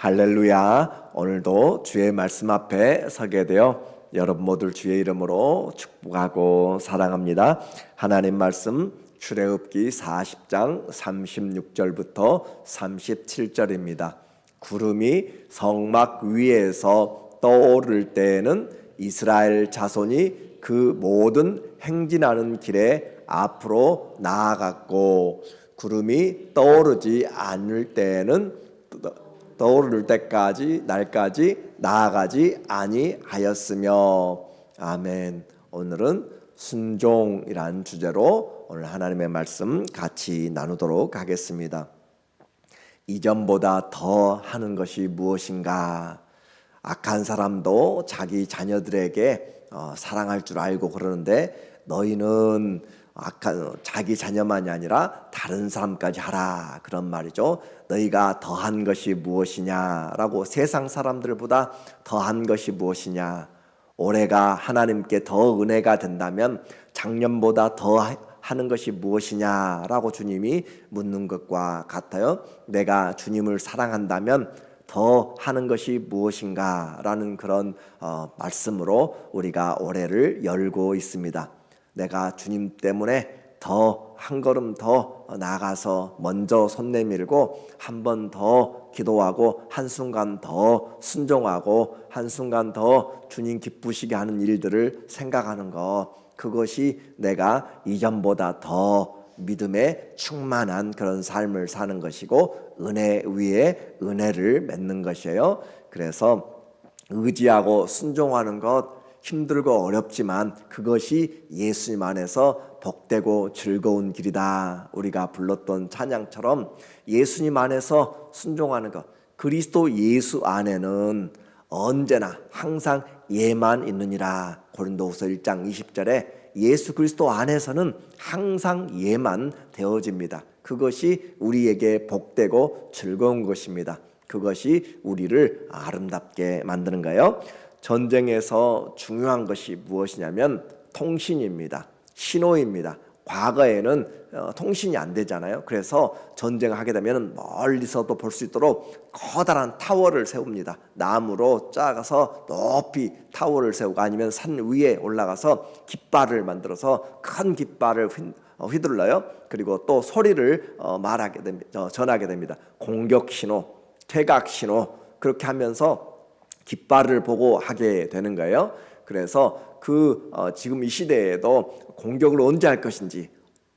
할렐루야. 오늘도 주의 말씀 앞에 서게 되어 여러분 모두 주의 이름으로 축복하고 사랑합니다. 하나님 말씀 출애굽기 40장 36절부터 37절입니다. 구름이 성막 위에서 떠오를 때에는 이스라엘 자손이 그 모든 행진하는 길에 앞으로 나아갔고 구름이 떠오르지 않을 때에는 떠오를 때까지 날까지 나아가지 아니하였으며 아멘. 오늘은 순종이란 주제로 오늘 하나님의 말씀 같이 나누도록 하겠습니다. 이전보다 더 하는 것이 무엇인가? 악한 사람도 자기 자녀들에게 어, 사랑할 줄 알고 그러는데 너희는 악한 자기 자녀만이 아니라 다른 사람까지 하라 그런 말이죠. 너희가 더한 것이 무엇이냐라고 세상 사람들보다 더한 것이 무엇이냐? 올해가 하나님께 더 은혜가 된다면 작년보다 더 하는 것이 무엇이냐라고 주님이 묻는 것과 같아요. 내가 주님을 사랑한다면 더 하는 것이 무엇인가라는 그런 어, 말씀으로 우리가 올해를 열고 있습니다. 내가 주님 때문에 더 한 걸음 더 나가서 먼저 손 내밀고 한 번 더 기도하고 한 순간 더 순종하고 한 순간 더 주님 기쁘시게 하는 일들을 생각하는 것 그것이 내가 이전보다 더 믿음에 충만한 그런 삶을 사는 것이고 은혜 위에 은혜를 맺는 것이에요. 그래서 의지하고 순종하는 것 힘들고 어렵지만 그것이 예수님 안에서 복되고 즐거운 길이다. 우리가 불렀던 찬양처럼 예수님 안에서 순종하는 것. 그리스도 예수 안에는 언제나 항상 예만 있느니라. 고린도후서 1장 20절에 예수 그리스도 안에서는 항상 예만 되어집니다. 그것이 우리에게 복되고 즐거운 것입니다. 그것이 우리를 아름답게 만드는 거예요. 전쟁에서 중요한 것이 무엇이냐면 통신입니다. 신호입니다. 과거에는 어, 통신이 안 되잖아요. 그래서 전쟁을 하게 되면 멀리서도 볼 수 있도록 커다란 타워를 세웁니다. 나무로 짜서 높이 타워를 세우고 아니면 산 위에 올라가서 깃발을 만들어서 큰 깃발을 어, 휘둘러요. 그리고 또 소리를 어, 말하게 됩니다. 전하게 됩니다. 공격 신호, 퇴각 신호 그렇게 하면서 깃발을 보고 하게 되는 거예요. 그래서 그 어, 지금 이 시대에도 공격을 언제 할 것인지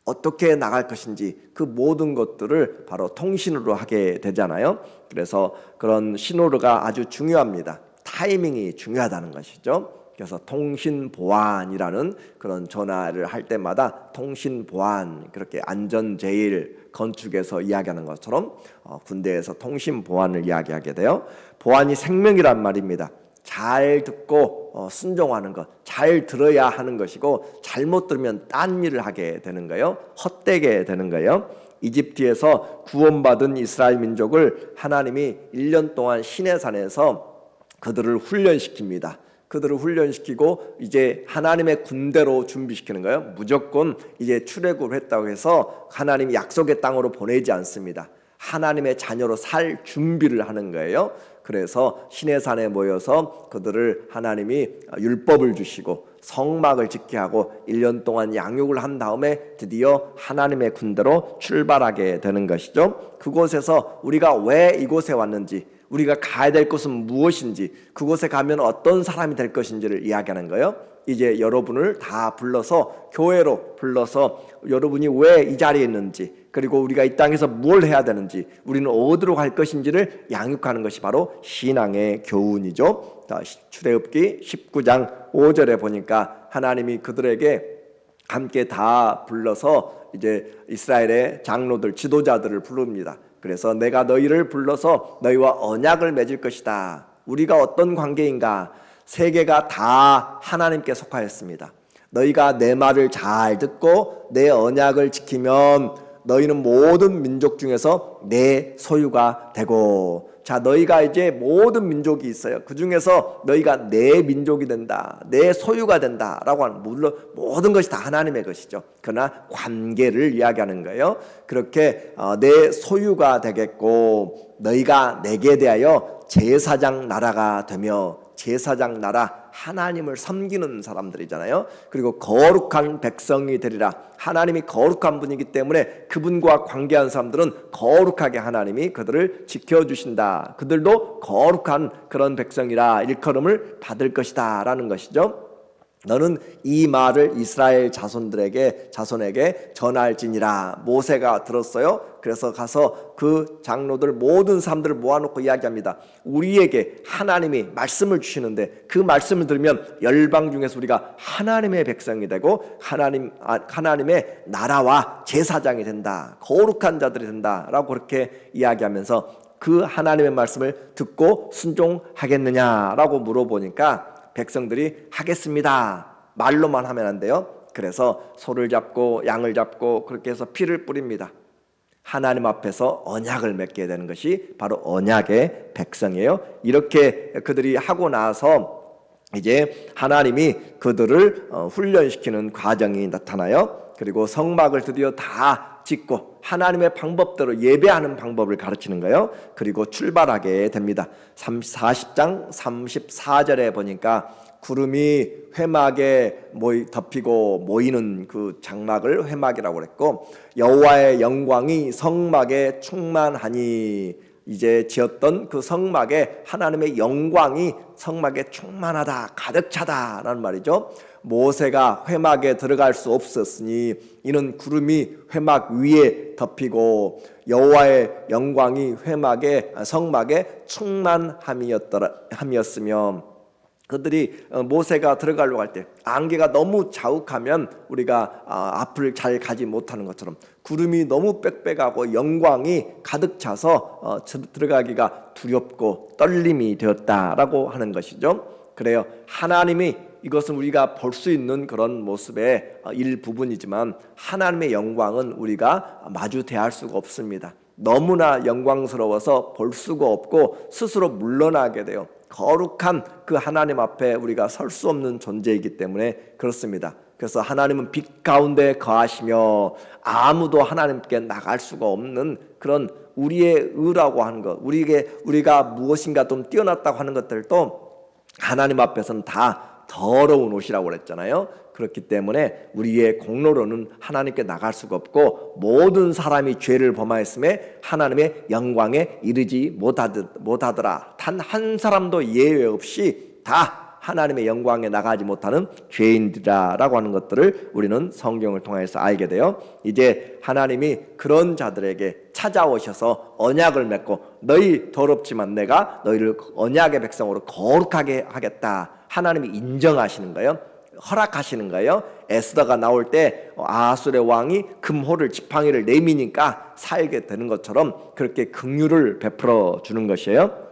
어떻게 나갈 것인지 그 모든 것들을 바로 통신으로 하게 되잖아요. 그래서 그런 신호가 아주 중요합니다. 타이밍이 중요하다는 것이죠. 그래서 통신 보안이라는 그런 전화를 할 때마다 통신 보안 그렇게 안전 제일 건축에서 이야기하는 것처럼 어, 군대에서 통신 보안을 이야기하게 돼요. 보안이 생명이란 말입니다. 잘 듣고 어, 순종하는 것, 잘 들어야 하는 것이고 잘못 들으면 딴 일을 하게 되는 거예요. 헛되게 되는 거예요. 이집트에서 구원받은 이스라엘 민족을 하나님이 1년 동안 시내산에서 그들을 훈련시킵니다. 그들을 훈련시키고 이제 하나님의 군대로 준비시키는 거예요. 무조건 이제 출애굽을 했다고 해서 하나님이 약속의 땅으로 보내지 않습니다. 하나님의 자녀로 살 준비를 하는 거예요. 그래서 시내산에 모여서 그들을 하나님이 율법을 주시고 성막을 짓게 하고 1년 동안 양육을 한 다음에 드디어 하나님의 군대로 출발하게 되는 것이죠. 그곳에서 우리가 왜 이곳에 왔는지 우리가 가야 될 곳은 무엇인지 그곳에 가면 어떤 사람이 될 것인지를 이야기하는 거예요. 이제 여러분을 다 불러서 교회로 불러서 여러분이 왜 이 자리에 있는지 그리고 우리가 이 땅에서 뭘 해야 되는지 우리는 어디로 갈 것인지를 양육하는 것이 바로 신앙의 교훈이죠. 출애굽기 19장 5절에 보니까 하나님이 그들에게 함께 다 불러서 이제 이스라엘의 장로들 지도자들을 부릅니다. 그래서 내가 너희를 불러서 너희와 언약을 맺을 것이다. 우리가 어떤 관계인가? 세계가 다 하나님께 속하였습니다. 너희가 내 말을 잘 듣고 내 언약을 지키면 너희는 모든 민족 중에서 내 소유가 되고 자 너희가 이제 모든 민족이 있어요. 그 중에서 너희가 내 민족이 된다, 내 소유가 된다라고 하는 물론 모든 것이 다 하나님의 것이죠. 그러나 관계를 이야기하는 거예요. 그렇게 어, 내 소유가 되겠고 너희가 내게 대하여 제사장 나라가 되며 제사장 나라 하나님을 섬기는 사람들이잖아요. 그리고 거룩한 백성이 되리라. 하나님이 거룩한 분이기 때문에 그분과 관계한 사람들은 거룩하게 하나님이 그들을 지켜 주신다. 그들도 거룩한 그런 백성이라 일컬음을 받을 것이다 라는 것이죠. 너는 이 말을 이스라엘 자손들에게 자손에게 전할지니라 모세가 들었어요. 그래서 가서 그 장로들 모든 사람들을 모아놓고 이야기합니다. 우리에게 하나님이 말씀을 주시는데 그 말씀을 들으면 열방 중에서 우리가 하나님의 백성이 되고 하나님 아, 하나님의 나라와 제사장이 된다. 거룩한 자들이 된다라고 그렇게 이야기하면서 그 하나님의 말씀을 듣고 순종하겠느냐라고 물어보니까 백성들이 하겠습니다. 말로만 하면 안 돼요. 그래서 소를 잡고 양을 잡고 그렇게 해서 피를 뿌립니다. 하나님 앞에서 언약을 맺게 되는 것이 바로 언약의 백성이에요. 이렇게 그들이 하고 나서 이제 하나님이 그들을 어, 훈련시키는 과정이 나타나요. 그리고 성막을 드디어 다 짓고 하나님의 방법대로 예배하는 방법을 가르치는 거예요. 그리고 출발하게 됩니다. 40장 34절에 보니까 구름이 회막에 모이 덮이고 모이는 그 장막을 회막이라고 그랬고 여호와의 영광이 성막에 충만하니 이제 지었던 그 성막에 하나님의 영광이 성막에 충만하다 가득 차다라는 말이죠. 모세가 회막에 들어갈 수 없었으니 이는 구름이 회막 위에 덮이고 여호와의 영광이 회막에 성막에 충만함이었더라 그들이 어, 모세가 들어가려고 할 때 안개가 너무 자욱하면 우리가 아, 앞을 잘 가지 못하는 것처럼 구름이 너무 빽빽하고 영광이 가득 차서 어, 들어가기가 두렵고 떨림이 되었다라고 하는 것이죠. 그래요. 하나님이 이것은 우리가 볼 수 있는 그런 모습의 어, 일부분이지만 하나님의 영광은 우리가 마주 대할 수가 없습니다. 너무나 영광스러워서 볼 수가 없고 스스로 물러나게 돼요. 거룩한 그 하나님 앞에 우리가 설 수 없는 존재이기 때문에 그렇습니다. 그래서 하나님은 빛 가운데 거하시며 아무도 하나님께 나갈 수가 없는 그런 우리의 의라고 하는 것, 우리에게 우리가 무엇인가 좀 뛰어났다고 하는 것들도 하나님 앞에서는 다 더러운 옷이라고 그랬잖아요. 그렇기 때문에 우리의 공로로는 하나님께 나갈 수가 없고 모든 사람이 죄를 범하였음에 하나님의 영광에 이르지 못하더라. 단 한 사람도 예외 없이 다 하나님의 영광에 나가지 못하는 죄인들이라고 하는 것들을 우리는 성경을 통해서 알게 돼요. 이제 하나님이 그런 자들에게 찾아오셔서 언약을 맺고 너희 더럽지만 내가 너희를 언약의 백성으로 거룩하게 하겠다. 하나님이 인정하시는 거예요. 허락하시는 거예요. 에스더가 나올 때 아수의 왕이 금호를 지팡이를 내미니까 살게 되는 것처럼 그렇게 긍휼을 베풀어 주는 것이에요.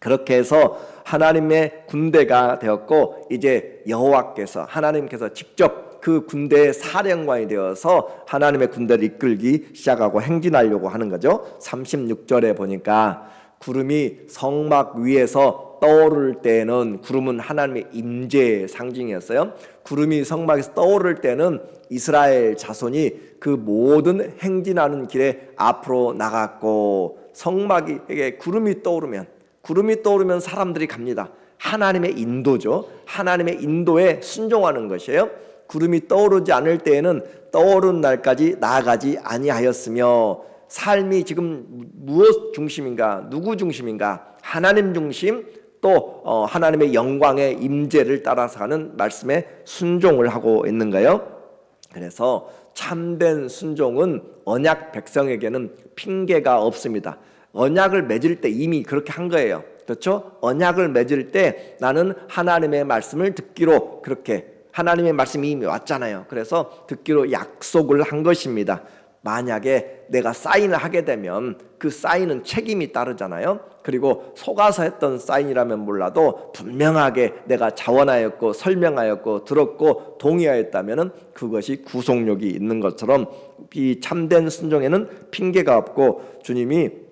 그렇게 해서 하나님의 군대가 되었고 이제 여호와께서 하나님께서 직접 그 군대의 사령관이 되어서 하나님의 군대를 이끌기 시작하고 행진하려고 하는 거죠. 36절에 보니까 구름이 성막 위에서 떠오를 때는 구름은 하나님의 임재의 상징이었어요. 구름이 성막에서 떠오를 때는 이스라엘 자손이 그 모든 행진하는 길에 앞으로 나갔고 성막에게 구름이 떠오르면 구름이 떠오르면 사람들이 갑니다. 하나님의 인도죠. 하나님의 인도에 순종하는 것이에요. 구름이 떠오르지 않을 때에는 떠오른 날까지 나아가지 아니하였으며 삶이 지금 무엇 중심인가? 누구 중심인가? 하나님 중심 또 어, 하나님의 영광의 임재를 따라서 가는 말씀에 순종을 하고 있는 거예요. 그래서 참된 순종은 언약 백성에게는 핑계가 없습니다. 언약을 맺을 때 이미 그렇게 한 거예요. 그렇죠? 언약을 맺을 때 나는 하나님의 말씀을 듣기로 그렇게 하나님의 말씀이 이미 왔잖아요. 그래서 듣기로 약속을 한 것입니다. 만약에 내가 사인을 하게 되면 그 사인은 책임이 따르잖아요. 그리고 속아서 했던 사인이라면 몰라도 분명하게 내가 자원하였고 설명하였고 들었고 동의하였다면 그것이 구속력이 있는 것처럼 이 참된 순종에는 핑계가 없고 주님이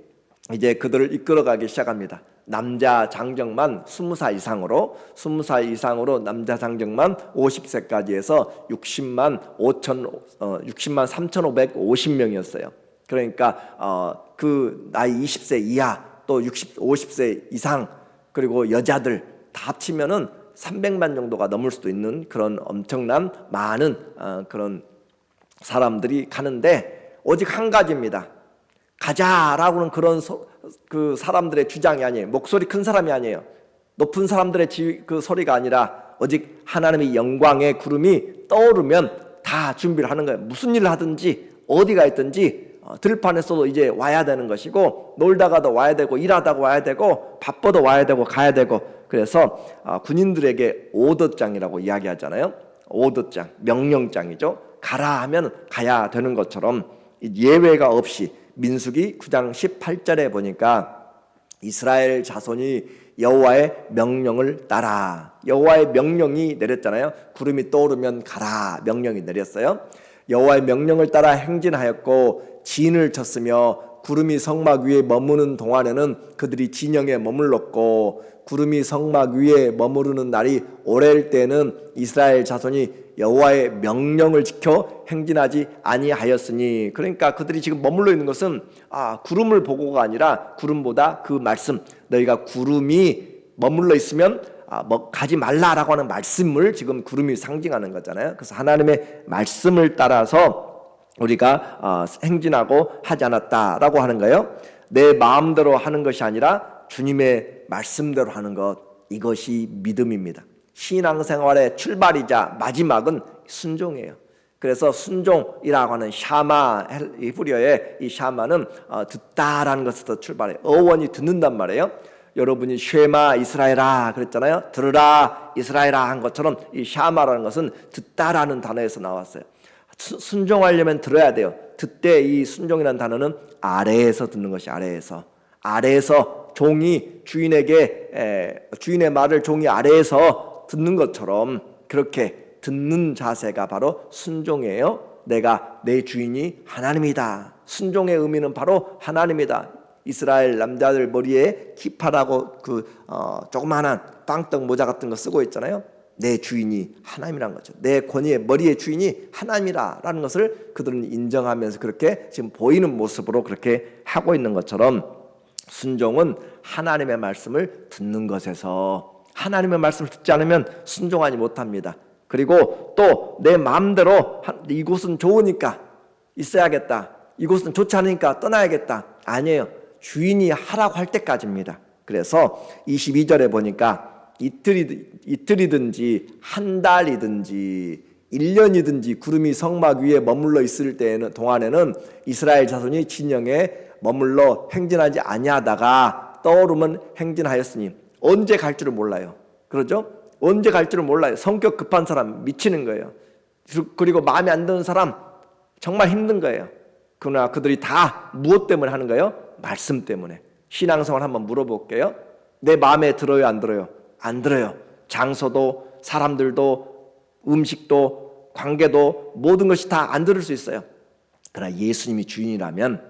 이제 그들을 이끌어가기 시작합니다. 남자 장정만 20살 이상으로 20살 이상으로 남자 장정만 50세까지 해서 60만 5천 어 60만 3,550명이었어요. 그러니까 어 그 나이 20세 이하 또 60, 50세 이상 그리고 여자들 다 합치면은 300만 정도가 넘을 수도 있는 그런 엄청난 많은 어, 그런 사람들이 가는데 오직 한 가지입니다. 가자라고는 그런 소, 그 사람들의 주장이 아니에요. 목소리 큰 사람이 아니에요. 높은 사람들의 지, 그 소리가 아니라 오직 하나님의 영광의 구름이 떠오르면 다 준비를 하는 거예요. 무슨 일을 하든지 어디가 있든지 어, 들판에서도 이제 와야 되는 것이고 놀다가도 와야 되고 일하다가 와야 되고 바빠도 와야 되고 가야 되고 그래서 아, 군인들에게 오더장이라고 이야기하잖아요. 오더장 명령장이죠. 가라 하면 가야 되는 것처럼 예외가 없이 민수기 9장 18절에 보니까 이스라엘 자손이 여호와의 명령을 따라 여호와의 명령이 내렸잖아요. 구름이 떠오르면 가라 명령이 내렸어요. 여호와의 명령을 따라 행진하였고 진을 쳤으며 구름이 성막 위에 머무는 동안에는 그들이 진영에 머물렀고 구름이 성막 위에 머무르는 날이 오래일 때는 이스라엘 자손이 여호와의 명령을 지켜 행진하지 아니하였으니 그러니까 그들이 지금 머물러 있는 것은 아 구름을 보고가 아니라 구름보다 그 말씀 너희가 구름이 머물러 있으면 아, 뭐 가지 말라라고 하는 말씀을 지금 구름이 상징하는 거잖아요. 그래서 하나님의 말씀을 따라서 우리가 어, 행진하고 하지 않았다라고 하는 거예요. 내 마음대로 하는 것이 아니라 주님의 말씀대로 하는 것 이것이 믿음입니다. 신앙생활의 출발이자 마지막은 순종이에요. 그래서 순종이라고 하는 샤마 히브리어의 이 샤마는 어, 듣다라는 것에서 출발해요. 어원이 듣는단 말이에요. 여러분이 쉐마 이스라엘아 그랬잖아요. 들으라 이스라엘아 한 것처럼 이 샤마라는 것은 듣다라는 단어에서 나왔어요. 순종하려면 들어야 돼요. 듣되 이 순종이라는 단어는 아래에서 듣는 것이 아래에서 아래에서 종이 주인에게 에, 주인의 말을 종이 아래에서 듣는 것처럼 그렇게 듣는 자세가 바로 순종이에요. 내가 내 주인이 하나님이다. 순종의 의미는 바로 하나님이다. 이스라엘 남자들 머리에 키파라고 그 어, 조그마한 빵떡 모자 같은 거 쓰고 있잖아요. 내 주인이 하나님이란 거죠. 내 권위의 머리의 주인이 하나님이라라는 것을 그들은 인정하면서 그렇게 지금 보이는 모습으로 그렇게 하고 있는 것처럼 순종은 하나님의 말씀을 듣는 것에서 하나님의 말씀을 듣지 않으면 순종하지 못합니다. 그리고 또 내 마음대로 이곳은 좋으니까 있어야겠다. 이곳은 좋지 않으니까 떠나야겠다. 아니에요. 주인이 하라고 할 때까지입니다. 그래서 22절에 보니까 이틀이, 이틀이든지 한 달이든지 1년이든지 구름이 성막 위에 머물러 있을 때에는 동안에는 이스라엘 자손이 진영에 머물러 행진하지 아니하다가 떠오르면 행진하였으니 언제 갈 줄을 몰라요. 그러죠? 언제 갈 줄을 몰라요. 성격 급한 사람 미치는 거예요. 그리고 마음에 안 드는 사람 정말 힘든 거예요. 그러나 그들이 다 무엇 때문에 하는 거예요? 말씀 때문에. 신앙생활 한번 물어볼게요. 내 마음에 들어요, 안 들어요? 안 들어요. 장소도 사람들도 음식도 관계도 모든 것이 다 안 들을 수 있어요. 그러나 예수님이 주인이라면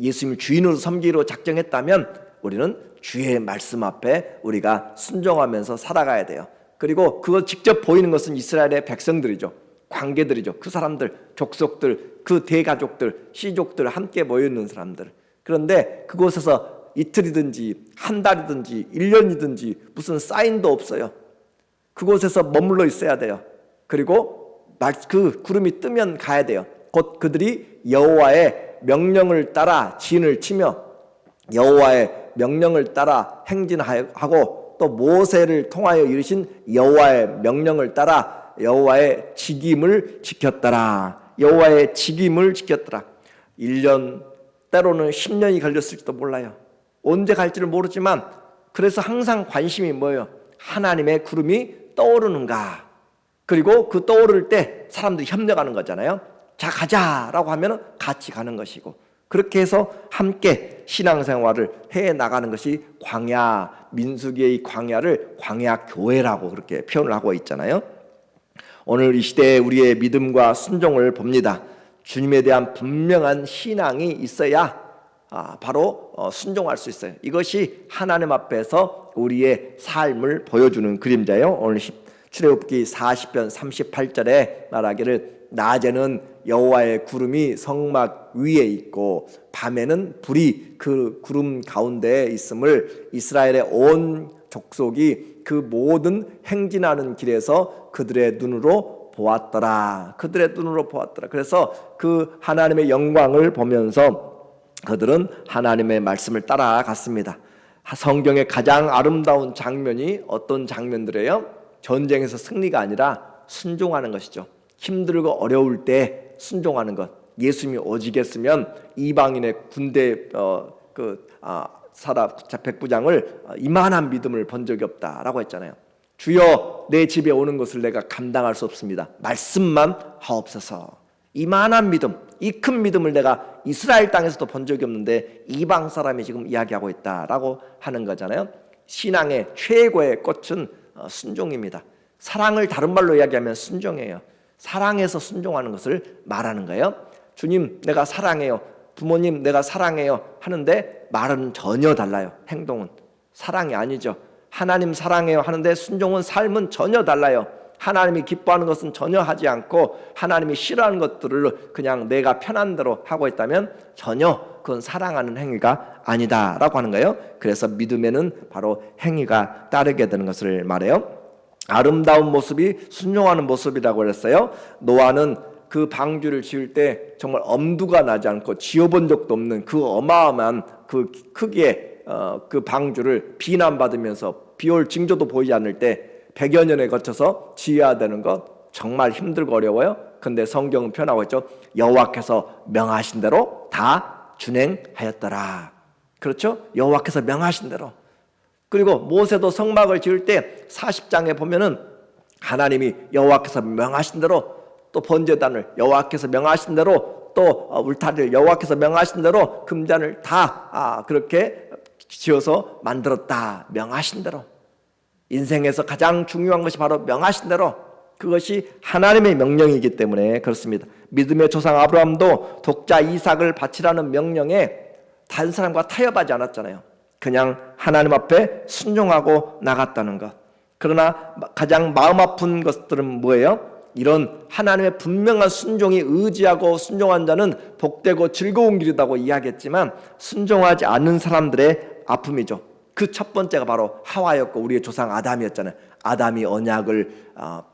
예수님을 주인으로 섬기로 작정했다면 우리는 주의 말씀 앞에 우리가 순종하면서 살아가야 돼요. 그리고 그걸 직접 보이는 것은 이스라엘의 백성들이죠. 관계들이죠. 그 사람들, 족속들, 그 대가족들, 시족들 함께 모여 있는 사람들. 그런데 그곳에서 이틀이든지 한 달이든지 1년이든지 무슨 사인도 없어요. 그곳에서 머물러 있어야 돼요. 그리고 그 구름이 뜨면 가야 돼요. 곧 그들이 여호와의 명령을 따라 진을 치며 여호와의 명령을 따라 행진하고 또 모세를 통하여 이르신 여호와의 명령을 따라 여호와의 직임을 지켰더라. 여호와의 직임을 지켰더라. 1년 때로는 10년이 걸렸을지도 몰라요. 언제 갈지를 모르지만 그래서 항상 관심이 뭐예요? 하나님의 구름이 떠오르는가? 그리고 그 떠오를 때 사람들이 협력하는 거잖아요. 자 가자라고 하면 같이 가는 것이고 그렇게 해서 함께 신앙생활을 해 나가는 것이 광야 민수기의 광야를 광야 교회라고 그렇게 표현을 하고 있잖아요. 오늘 이 시대에 우리의 믿음과 순종을 봅니다. 주님에 대한 분명한 신앙이 있어야 아, 바로 어, 순종할 수 있어요. 이것이 하나님 앞에서 우리의 삶을 보여주는 그림자예요. 오늘 10, 출애굽기 40편 38절에 말하기를 낮에는 여호와의 구름이 성막 위에 있고 밤에는 불이 그 구름 가운데에 있음을 이스라엘의 온 족속이 그 모든 행진하는 길에서 그들의 눈으로 보았더라. 그들의 눈으로 보았더라. 그래서 그 하나님의 영광을 보면서 그들은 하나님의 말씀을 따라갔습니다. 성경의 가장 아름다운 장면이 어떤 장면들이에요? 전쟁에서 승리가 아니라 순종하는 것이죠. 힘들고 어려울 때 순종하는 것. 예수님이 오지겠으면 이방인의 군대 어 그 아, 사라 백부장을 어, 이만한 믿음을 본 적이 없다라고 했잖아요. 주여 내 집에 오는 것을 내가 감당할 수 없습니다. 말씀만 하옵소서. 이만한 믿음, 이 큰 믿음을 내가 이스라엘 땅에서도 본 적이 없는데 이방 사람이 지금 이야기하고 있다라고 하는 거잖아요. 신앙의 최고의 꽃은 어, 순종입니다. 사랑을 다른 말로 이야기하면 순종이에요. 사랑해서 순종하는 것을 말하는 거예요. 주님, 내가 사랑해요. 부모님, 내가 사랑해요. 하는데 말은 전혀 달라요. 행동은 사랑이 아니죠. 하나님 사랑해요 하는데 순종은 삶은 전혀 달라요. 하나님이 기뻐하는 것은 전혀 하지 않고 하나님이 싫어하는 것들을 그냥 내가 편한 대로 하고 있다면 전혀 그건 사랑하는 행위가 아니다라고 하는 거예요. 그래서 믿음에는 바로 행위가 따르게 되는 것을 말해요. 아름다운 모습이 순종하는 모습이라고 그랬어요. 노아는 그 방주를 지을 때 정말 엄두가 나지 않고 지어본 적도 없는 그 어마어마한 그 크기의 어, 그 방주를 비난받으면서 비올 징조도 보이지 않을 때 100여 년에 거쳐서 지어야 되는 것 정말 힘들고 어려워요. 근데 성경은 표현하고 있죠. 여호와께서 명하신 대로 다 준행하였더라. 그렇죠? 여호와께서 명하신 대로. 그리고 모세도 성막을 지을 때 40장에 보면은 하나님이 여호와께서 명하신 대로 또 번제단을 여호와께서 명하신 대로 또 울타리를 여호와께서 명하신 대로 금잔을 다 아, 그렇게 지어서 만들었다 명하신 대로 인생에서 가장 중요한 것이 바로 명하신 대로 그것이 하나님의 명령이기 때문에 그렇습니다. 믿음의 조상 아브라함도 독자 이삭을 바치라는 명령에 다른 사람과 타협하지 않았잖아요. 그냥 하나님 앞에 순종하고 나갔다는 것. 그러나 가장 마음 아픈 것들은 뭐예요? 이런 하나님의 분명한 순종이 의지하고 순종한 자는 복되고 즐거운 길이라고 이야기했지만 순종하지 않는 사람들의 아픔이죠. 그 첫 번째가 바로 하와였고 우리의 조상 아담이었잖아요. 아담이 언약을 어,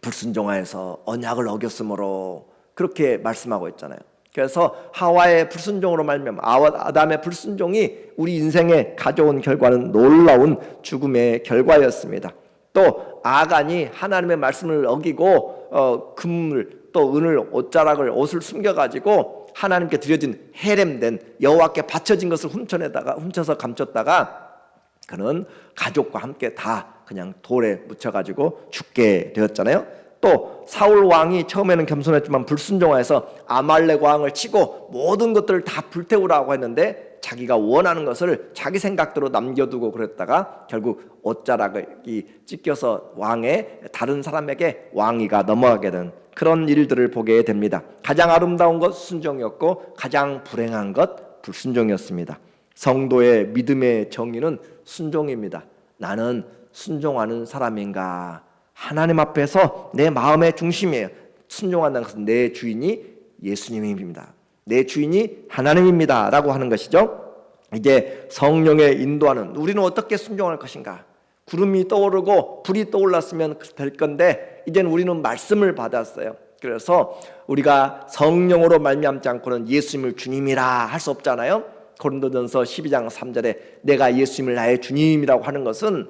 불순종하여서 언약을 어겼으므로 그렇게 말씀하고 있잖아요. 그래서 하와의 불순종으로 말미암아 아담의 불순종이 우리 인생에 가져온 결과는 놀라운 죽음의 결과였습니다. 또 아간이 하나님의 말씀을 어기고 어, 금을 또 은을 옷자락을 옷을 숨겨가지고 하나님께 드려진 해렘된 여호와께 바쳐진 것을 훔쳐내다가 훔쳐서 감췄다가 그는 가족과 함께 다 그냥 돌에 묻혀가지고 죽게 되었잖아요. 또 사울 왕이 처음에는 겸손했지만 불순종하여서 아말렉 왕을 치고 모든 것들을 다 불태우라고 했는데 자기가 원하는 것을 자기 생각대로 남겨두고 그랬다가 결국 옷자락이 찢겨서 왕의 다른 사람에게 왕위가 넘어가게 된 그런 일들을 보게 됩니다. 가장 아름다운 것 순종이었고 가장 불행한 것 불순종이었습니다. 성도의 믿음의 정의는 순종입니다. 나는 순종하는 사람인가? 하나님 앞에서 내 마음의 중심이에요. 순종한다는 것은 내 주인이 예수님입니다. 내 주인이 하나님입니다. 라고 하는 것이죠. 이제 성령의 인도하는 우리는 어떻게 순종할 것인가? 구름이 떠오르고 불이 떠올랐으면 될 건데 이제는 우리는 말씀을 받았어요. 그래서 우리가 성령으로 말미암지 않고는 예수님을 주님이라 할 수 없잖아요. 고린도전서 12장 3절에 내가 예수님을 나의 주님이라고 하는 것은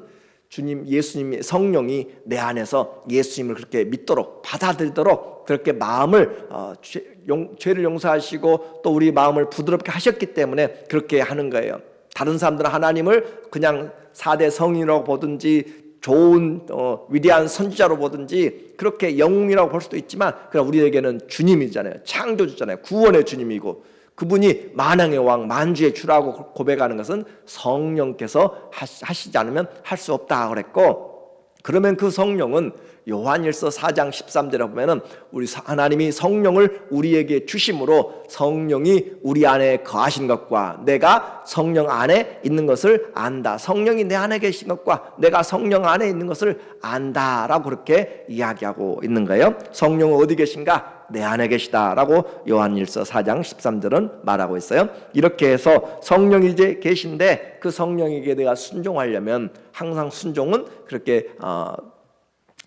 주님 예수님의 성령이 내 안에서 예수님을 그렇게 믿도록 받아들이도록 그렇게 마음을 어, 죄, 용, 죄를 용서하시고 또 우리 마음을 부드럽게 하셨기 때문에 그렇게 하는 거예요. 다른 사람들은 하나님을 그냥 4대 성인이라고 보든지 좋은 어, 위대한 선지자로 보든지 그렇게 영웅이라고 볼 수도 있지만 그러나 우리에게는 주님이잖아요. 창조주잖아요. 구원의 주님이고 그분이 만왕의 왕, 만주의 주라고 고백하는 것은 성령께서 하시지 않으면 할 수 없다 그랬고 그러면 그 성령은 요한일서 4장 13절에 보면은 우리 하나님이 성령을 우리에게 주심으로 성령이 우리 안에 거하신 것과 내가 성령 안에 있는 것을 안다. 성령이 내 안에 계신 것과 내가 성령 안에 있는 것을 안다라고 그렇게 이야기하고 있는 거예요. 성령은 어디 계신가? 내 안에 계시다라고 요한일서 4장 13절은 말하고 있어요. 이렇게 해서 성령이 이제 계신데 그 성령에게 내가 순종하려면 항상 순종은 그렇게 어,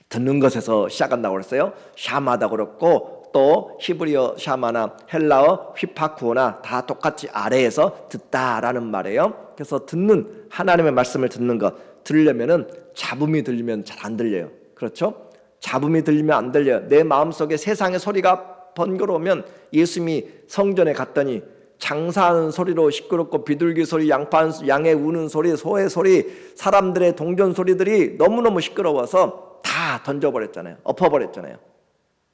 듣는 것에서 시작한다고 그랬어요. 샤마다 그렇고 또 히브리어 샤마나 헬라어 휘파쿠오나 다 똑같이 아래에서 듣다라는 말이에요. 그래서 듣는 하나님의 말씀을 듣는 것 들으려면은 잡음이 들리면 잘 안 들려요. 그렇죠? 잡음이 들리면 안 들려요. 내 마음속에 세상의 소리가 번거로우면 예수님이 성전에 갔더니 장사하는 소리로 시끄럽고 비둘기 소리, 양파 양의 우는 소리, 소의 소리, 사람들의 동전 소리들이 너무너무 시끄러워서 다 던져버렸잖아요. 엎어버렸잖아요.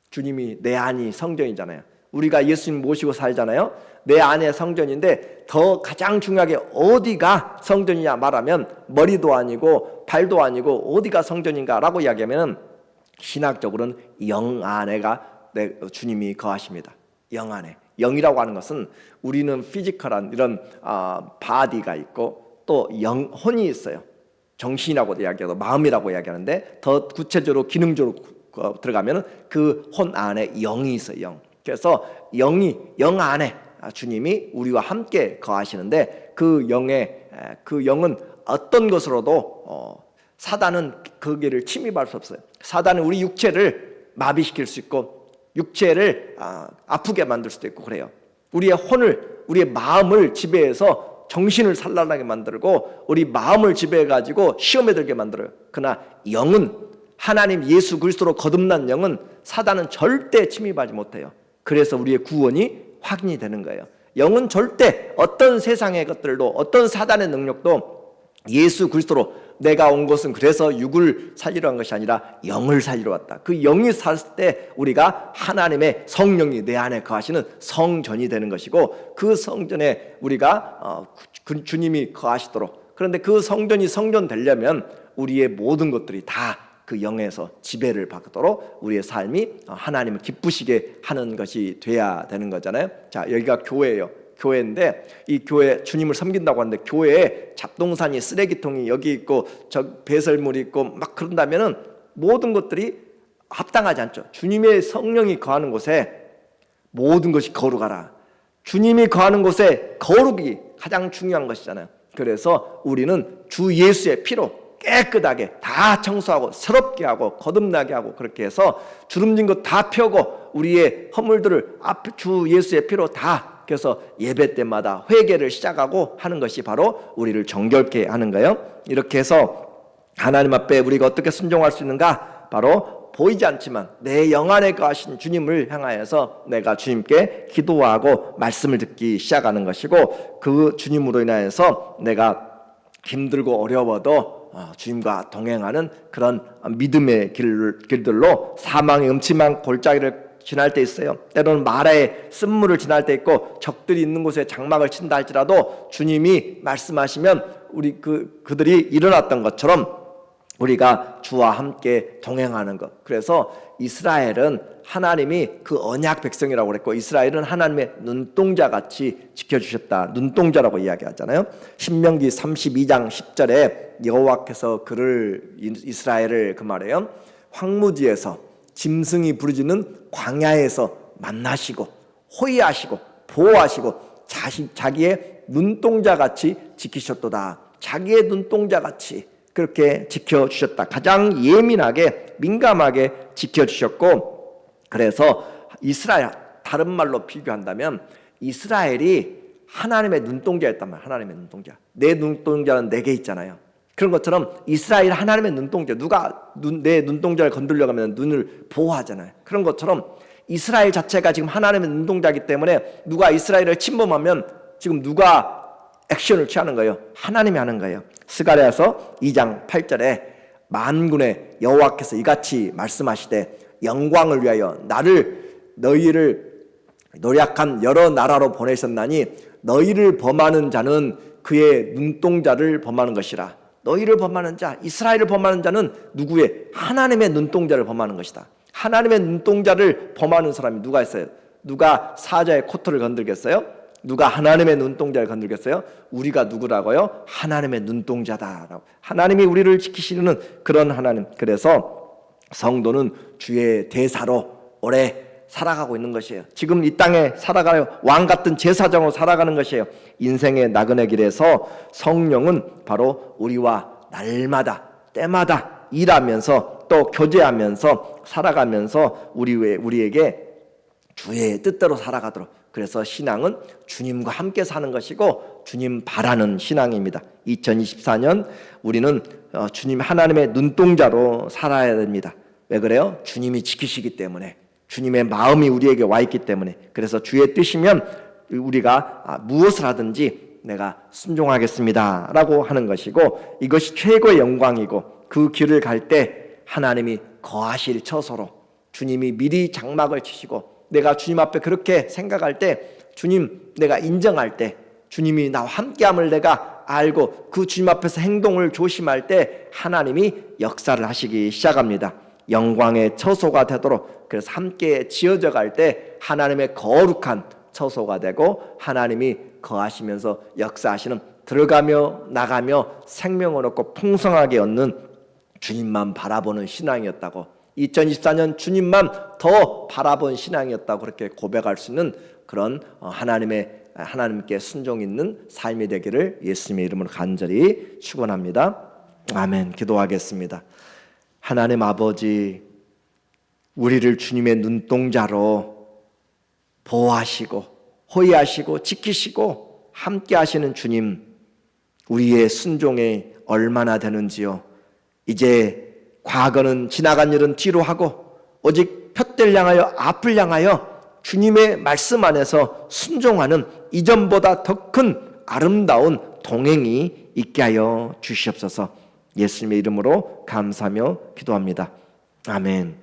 주님이 내 안이 성전이잖아요. 우리가 예수님 모시고 살잖아요. 내 안에 성전인데 더 가장 중요하게 어디가 성전이냐 말하면 머리도 아니고 발도 아니고 어디가 성전인가라고 이야기하면은 신학적으로는 영 안에가 내 주님이 거하십니다. 영 안에. 영이라고 하는 것은 우리는 피지컬한 이런 아, 바디가 있고 또 영 혼이 있어요. 정신이라고도 이야기하고 마음이라고 이야기하는데 더 구체적으로 기능적으로 어, 들어가면 그 혼 안에 영이 있어요. 영. 그래서 영이 영 안에 아, 주님이 우리와 함께 거하시는데 그 영의 에, 그 영은 어떤 것으로도 어, 사단은 거기를 침입할 수 없어요. 사단은 우리 육체를 마비시킬 수 있고 육체를 아, 아프게 만들 수도 있고 그래요. 우리의 혼을 우리의 마음을 지배해서 정신을 산란하게 만들고 우리 마음을 지배해 가지고 시험에 들게 만들어요. 그러나 영은 하나님 예수 그리스도로 거듭난 영은 사단은 절대 침입하지 못해요. 그래서 우리의 구원이 확인이 되는 거예요. 영은 절대 어떤 세상의 것들도 어떤 사단의 능력도 예수 그리스도로 내가 온 것은 그래서 육을 살리러 한 것이 아니라 영을 살리러 왔다. 그 영이 살 때 우리가 하나님의 성령이 내 안에 거하시는 성전이 되는 것이고 그 성전에 우리가 어, 그 주님이 거하시도록 그런데 그 성전이 성전 되려면 우리의 모든 것들이 다 그 영에서 지배를 받도록 우리의 삶이 하나님을 기쁘시게 하는 것이 돼야 되는 거잖아요. 자, 여기가 교회예요. 교회인데 이 교회 주님을 섬긴다고 하는데 교회에 잡동사니 쓰레기통이 여기 있고 저 배설물이 있고 막 그런다면은 모든 것들이 합당하지 않죠. 주님의 성령이 거하는 곳에 모든 것이 거룩하라. 주님이 거하는 곳에 거룩이 가장 중요한 것이잖아요. 그래서 우리는 주 예수의 피로 깨끗하게 다 청소하고 새롭게 하고 거듭나게 하고 그렇게 해서 주름진 것 다 펴고 우리의 허물들을 앞주 예수의 피로 다 그래서 예배 때마다 회개를 시작하고 하는 것이 바로 우리를 정결케 하는 거예요. 이렇게 해서 하나님 앞에 우리가 어떻게 순종할 수 있는가? 바로 보이지 않지만 내 영 안에 거하신 주님을 향하여서 내가 주님께 기도하고 말씀을 듣기 시작하는 것이고 그 주님으로 인하여서 내가 힘들고 어려워도 어, 주님과 동행하는 그런 믿음의 길, 길들로 사망의 음침한 골짜기를 지날 때 있어요. 때로는 마라의 쓴물을 지날 때 있고 적들이 있는 곳에 장막을 친다 할지라도 주님이 말씀하시면 우리 그 그들이 일어났던 것처럼 우리가 주와 함께 동행하는 것. 그래서 이스라엘은 하나님이 그 언약 백성이라고 그랬고 이스라엘은 하나님의 눈동자 같이 지켜주셨다. 눈동자라고 이야기하잖아요. 신명기 32장 10절에 여호와께서 그를 이스라엘을 그 말해요. 황무지에서 짐승이 부르짖는 광야에서 만나시고 호위하시고 보호하시고 자신 자기의 눈동자 같이 지키셨도다. 자기의 눈동자 같이 그렇게 지켜 주셨다. 가장 예민하게 민감하게 지켜 주셨고 그래서 이스라엘 다른 말로 비교한다면 이스라엘이 하나님의 눈동자였단 말이야. 하나님의 눈동자. 내 눈동자는 내게 있잖아요. 그런 것처럼 이스라엘 하나님의 눈동자 누가 눈, 내 눈동자를 건들려고 하면 눈을 보호하잖아요. 그런 것처럼 이스라엘 자체가 지금 하나님의 눈동자이기 때문에 누가 이스라엘을 침범하면 지금 누가 액션을 취하는 거예요. 하나님이 하는 거예요. 스가랴서 2장 8절에 만군의 여호와께서 이같이 말씀하시되 영광을 위하여 나를 너희를 노력한 여러 나라로 보내셨나니 너희를 범하는 자는 그의 눈동자를 범하는 것이라 너희를 범하는 자, 이스라엘을 범하는 자는 누구의 하나님의 눈동자를 범하는 것이다. 하나님의 눈동자를 범하는 사람이 누가 있어요? 누가 사자의 코털을 건들겠어요? 누가 하나님의 눈동자를 건들겠어요? 우리가 누구라고요? 하나님의 눈동자다라고. 하나님이 우리를 지키시는 그런 하나님. 그래서 성도는 주의 대사로 오래 살아가고 있는 것이에요. 지금 이 땅에 살아가요. 왕 같은 제사장으로 살아가는 것이에요. 인생의 나그네 길에서 성령은 바로 우리와 날마다 때마다 일하면서 또 교제하면서 살아가면서 우리 우리에게 주의 뜻대로 살아가도록 그래서 신앙은 주님과 함께 사는 것이고 주님 바라는 신앙입니다. 2024년 우리는 어, 주님 하나님의 눈동자로 살아야 됩니다. 왜 그래요? 주님이 지키시기 때문에 주님의 마음이 우리에게 와 있기 때문에 그래서 주의 뜻이면 우리가 아, 무엇을 하든지 내가 순종하겠습니다 라고 하는 것이고 이것이 최고의 영광이고 그 길을 갈 때 하나님이 거하실 처소로 주님이 미리 장막을 치시고 내가 주님 앞에 그렇게 생각할 때 주님 내가 인정할 때 주님이 나와 함께함을 내가 알고 그 주님 앞에서 행동을 조심할 때 하나님이 역사를 하시기 시작합니다. 영광의 처소가 되도록 그래서 함께 지어져 갈 때 하나님의 거룩한 처소가 되고 하나님이 거하시면서 역사하시는 들어가며 나가며 생명을 얻고 풍성하게 얻는 주님만 바라보는 신앙이었다고 2024년 주님만 더 바라본 신앙이었다고 그렇게 고백할 수 있는 그런 어, 하나님의 하나님께 순종 있는 삶이 되기를 예수님의 이름으로 간절히 축원합니다. 아멘. 기도하겠습니다. 하나님 아버지 우리를 주님의 눈동자로 보호하시고 호위하시고 지키시고 함께 하시는 주님 우리의 순종에 얼마나 되는지요. 이제 과거는 지나간 일은 뒤로 하고 오직 푯대를 향하여 앞을 향하여 주님의 말씀 안에서 순종하는 이전보다 더 큰 아름다운 동행이 있게 하여 주시옵소서. 예수님의 이름으로 감사하며 기도합니다. 아멘.